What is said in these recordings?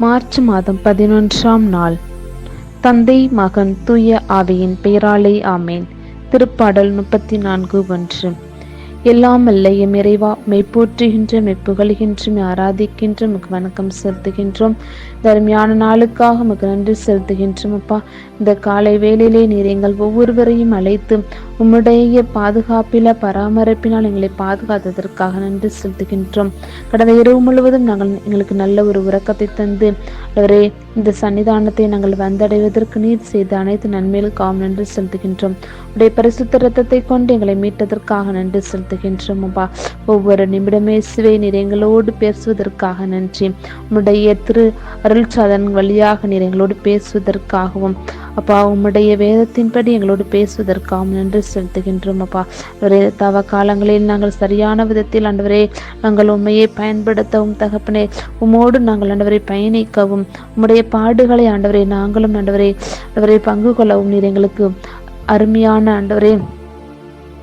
March மாதம் பதினொன்றாம் நாள். தந்தை மகன் தூய ஆவியின் பெயராலே ஆமேன். திருப்பாடல் முப்பத்தி நான்கு ஒன்று. எல்லாம் அல்ல எம் இறைவா மெய்ப்போற்றுகின்ற மெய்ப்புகழ்கின்ற ஆராதிக்கின்ற மிக வணக்கம் செலுத்துகின்றோம். தருமையான நாளுக்காக மிக நன்றி செலுத்துகின்றோம் அப்பா. இந்த காலை வேளையிலே நீர் எங்கள் ஒவ்வொருவரையும் அழைத்து உம்முடைய பாதுகாப்பில பராமரிப்பினால் எங்களை பாதுகாத்ததற்காக நன்றி செலுத்துகின்றோம். கடந்த இரவு முழுவதும் நாங்கள் எங்களுக்கு நல்ல ஒரு உறக்கத்தை தந்து அவரே இந்த சன்னிதானத்தை நாங்கள் வந்தடைவதற்கு நீர் செய்த அனைத்து நன்மைகளுக்காகவும் நன்றி செலுத்துகின்றோம். உடைய பரிசுத்த ரத்தத்தை கொண்டு எங்களை மீட்டதற்காக நன்றி செலுத்துகின்றோம் அப்பா. ஒவ்வொரு நிமிடமே சிவை நீர் எங்களோடு பேசுவதற்காக நன்றி. உம்முடைய திரு அருள் சாதன் வழியாக நீர் எங்களோடு பேசுவதற்காகவும் அப்பா. உம்முடைய வேதத்தின்படி எங்களோடு பேசுவதற்காகவும் நன்றி செலுத்துகின்றோம் அப்பா அவரே தவ காலங்களில் நாங்கள் சரியான விதத்தில் ஆண்டவரே நாங்கள் உண்மையை பயன்படுத்தவும் தகப்பனே உம்மோடு நாங்கள் ஆண்டவரை பயணிக்கவும் உம்முடைய பாடுகளை ஆண்டவரே நாங்களும் ஆண்டவரே ஆண்டவரை பங்கு கொள்ளவும் நீர் எங்களுக்கு அருமையான ஆண்டவரே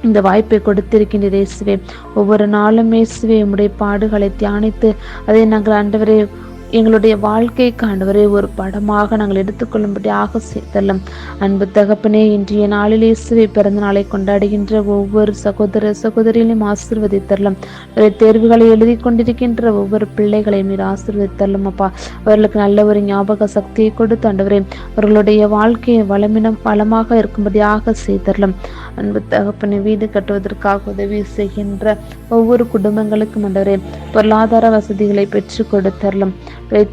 இந்த வாய்ப்பை கொடுத்திருக்கின்ற இயேசுவே. ஒவ்வொரு நாளும் இயேசுவே உம்முடைய பாடுகளை தியானித்து அதை நாங்கள் ஆண்டவரே எங்களுடைய வாழ்க்கை காண்டவரை ஒரு படமாக நாங்கள் எடுத்துக்கொள்ளும்படியாக செய்தல்லும் அன்பு தகப்பனே இன்றைய நாளில் இயேசுவை பிறந்த நாளை கொண்டாடுகின்ற ஒவ்வொரு சகோதர சகோதரிகளையும் ஆசீர்வதித்தரலாம். தேர்வுகளை எழுதி கொண்டிருக்கின்ற ஒவ்வொரு பிள்ளைகளையும் நீர் ஆசீர்வதித்தரலாம் அப்பா. அவர்களுக்கு நல்ல ஒரு ஞாபக சக்தியை கொடுத்து ஆண்டவரே அவர்களுடைய வாழ்க்கையை வளமினம் வளமாக இருக்கும்படியாக செய்தரலாம் அன்பு தகப்பனை வீடு கட்டுவதற்காக உதவி செய்கின்ற ஒவ்வொரு குடும்பங்களுக்கும் ஆண்டவரே பொருளாதார வசதிகளை பெற்றுக் கொடுத்தரலாம்.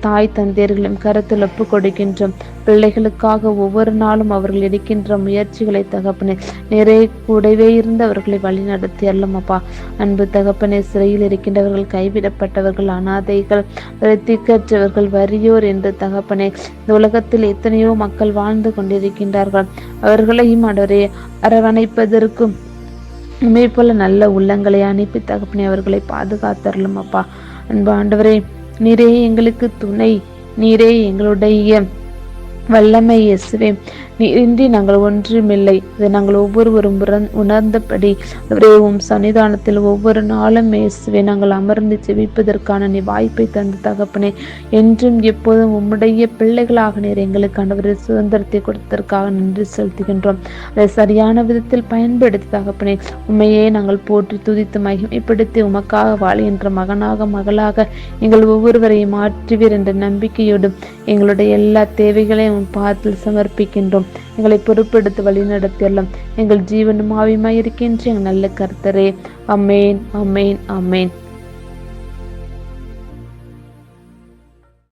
தாய் தந்தையர்களும் கருத்தில் ஒப்பு கொடுக்கின்றோம் பிள்ளைகளுக்காக ஒவ்வொரு நாளும் அவர்கள் எடுக்கின்ற முயற்சிகளை தகப்பனே நிறைய கூடவே இருந்து அவர்களை வழிநடத்தி அல்லும் அப்பா அன்பு தகப்பனே சிறையில் இருக்கின்றவர்கள் கைவிடப்பட்டவர்கள் அனாதைகள் திக்கற்றவர்கள் வறியோர் என்று தகப்பனே இந்த உலகத்தில் எத்தனையோ மக்கள் வாழ்ந்து கொண்டிருக்கின்றார்கள். அவர்களையும் அடரே அரவணைப்பதற்கும் உண்மை போல நல்ல உள்ளங்களை அனுப்பி தகப்பனே அவர்களை பாதுகாத்தரலும் அப்பா அன்பு ஆண்டவரே நீரே எங்களுக்கு துணை நீரே எங்களுடைய வல்லமை இயேசுவே. நீரின்றி நாங்கள் ஒன்றுமில்லை. இதை நாங்கள் ஒவ்வொருவரும் உணர்ந்தபடி அவரே உம் சன்னிதானத்தில் ஒவ்வொரு நாளும் இயேசுவே நாங்கள் அமர்ந்து செவிப்பதற்கான நீ வாய்ப்பை தந்து தகப்பனே. என்றும் எப்போதும் உம்முடைய பிள்ளைகளாக நீர் எங்களுக்கு ஆண்டவரை சுதந்திரத்தை கொடுத்ததற்காக நன்றி செலுத்துகின்றோம். அதை சரியான விதத்தில் பயன்படுத்தி தகப்பனே உண்மையே நாங்கள் போற்றி துதித்து மகிமைப்படுத்தி உமக்காக வாழ்கின்ற மகனாக மகளாக எங்கள் ஒவ்வொருவரையும் மாற்றுவீர் என்ற நம்பிக்கையோடும் எங்களுடைய எல்லா தேவைகளையும் பார்த்து சமர்ப்பிக்கின்றோம். எங்களை பொறுப்பெடுத்து வழிநடத்தியெல்லாம் எங்கள் ஜீவனும் ஆவியுமாய் இருக்கின்ற எங்கள் நல்ல கர்த்தரே. அமேன் அமேன் அமேன்